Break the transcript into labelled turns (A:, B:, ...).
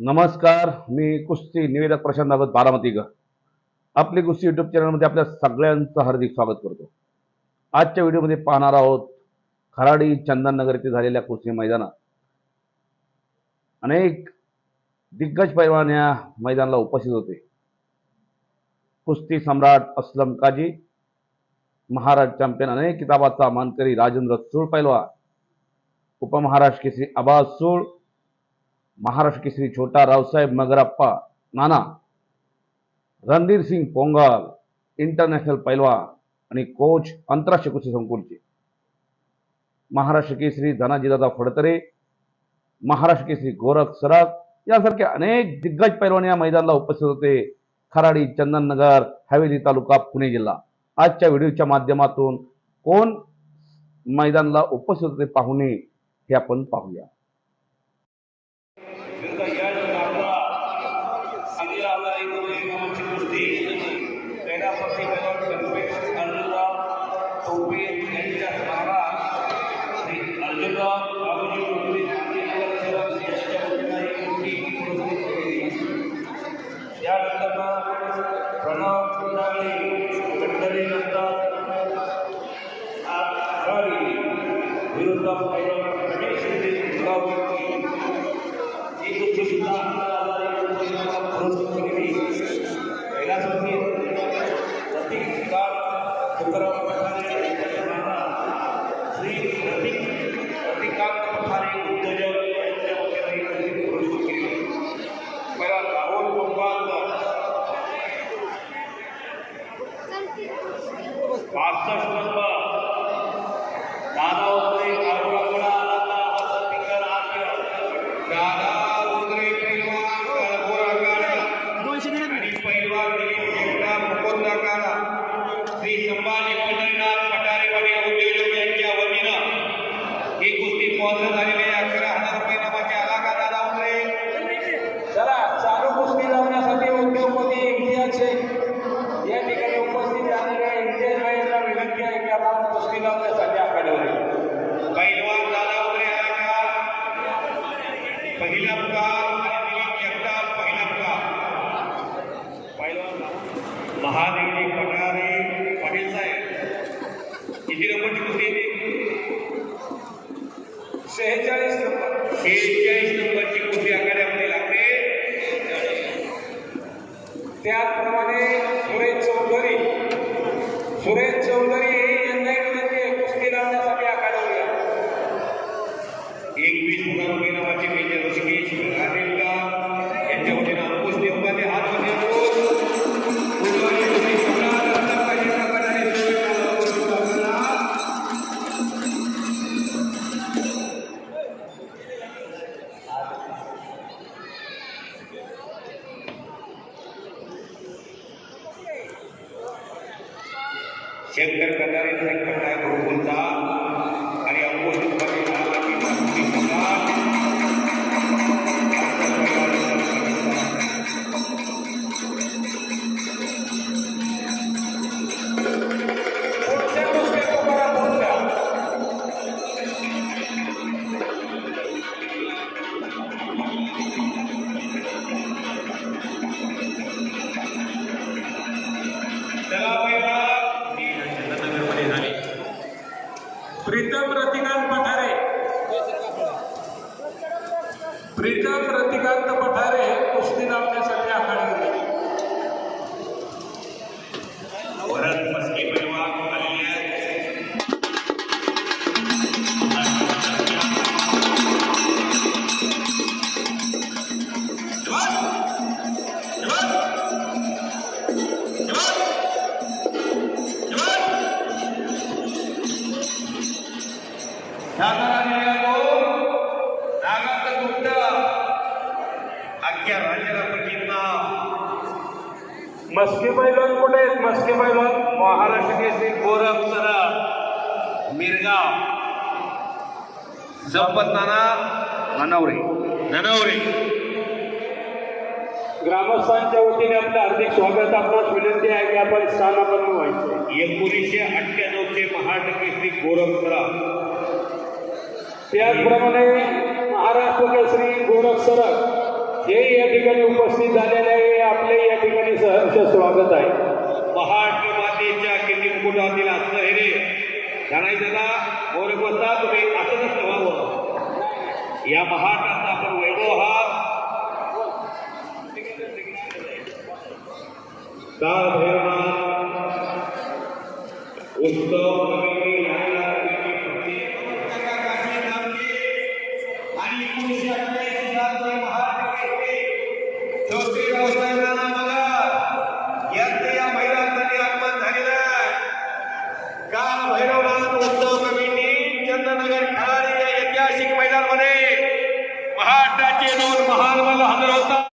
A: नमस्कार मी कुस्ती निवेदक प्रशांत भागवत बारामतीकर आपली कुस्ती यूट्यूब चॅनलमध्ये आपल्या सगळ्यांचं हार्दिक स्वागत करतो. आजच्या व्हिडिओमध्ये पाहणार आहोत खराडी चंदननगर येथे झालेल्या कुस्ती मैदानात. अनेक दिग्गज पैलवान या मैदानाला उपस्थित होते. कुस्ती सम्राट असलम काजी महाराज चॅम्पियन अनेक किताबाचा मानकरी राजेंद्र सूळ पैलवान उपमहाराष्ट्र केसरी आबाज सूळ महाराष्ट्र केसरी छोटा रावसाहेब मगरप्पा नाना रणधीर सिंग पोंगल इंटरनॅशनल पैलवान आणि कोच आंतरराष्ट्रीय कुस्ती संकुलचे. महाराष्ट्र केसरी धनाजीदादा फडतरे महाराष्ट्र केसरी गोरख सराफ यासारखे अनेक दिग्गज पैलवान या मैदानाला उपस्थित होते. खराडी चंदननगर हवेली तालुका पुणे जिल्हा. आजच्या व्हिडिओच्या माध्यमातून कोण मैदानाला उपस्थित होते पाहुणे हे आपण पाहूया.
B: यानंतर प्रणव कुंडावळे गडकरी नंतर आघाडी विरुद्ध गणेश ही कुस्ती केली कैलासवासी प्रतीक काळ तुकाराम पठारे श्री प्रतीक प्रतिकांत पठारे उद्योजक আপনার
C: शेहेचाळीस नंबर.
B: शेहेचाळीस नंबरची कुस्ती आखाड्यामध्ये लागते?
C: त्याचप्रमाणे
B: शेतकरी कल्याण संकटाय गुरुकुलचा
C: प्रीतम रतिकांत पठारे कुस्ती लावण्यासाठी आखाड्यावर या.
B: भरत मस्के पैलवान आलेले आहेत अख्ख्या राज्याला प्रचित
C: मस्के पैलवान कुठे आहेत? मस्के पैलवान?
B: महाराष्ट्र केसरी गोरख सरा मिरगाव. संपत नाना
A: नानावरे
B: ननवरे
C: ग्रामस्थांच्या वतीने आपलं हार्दिक स्वागत. आपणास विनंती आहे की आपण स्थानापन्न व्हायचं.
B: एकोणीसशे अठ्ठ्याण्णवचे महाराष्ट्र केसरी गोरख सरा
C: त्याचप्रमाणे महाराष्ट्र केसरी गोरख सरक जे या ठिकाणी उपस्थित झालेले आहे आपले या ठिकाणी सहर्ष स्वागत आहे.
B: महाराष्ट्र मातेच्या किल्लीमुकुटातील असं हे रे जाणायचं का बोल बसता तुम्ही असं नसतं व्हावं. या महाराष्ट्राचा आपण वैभव हा काळ भैरवनाथ उत्सव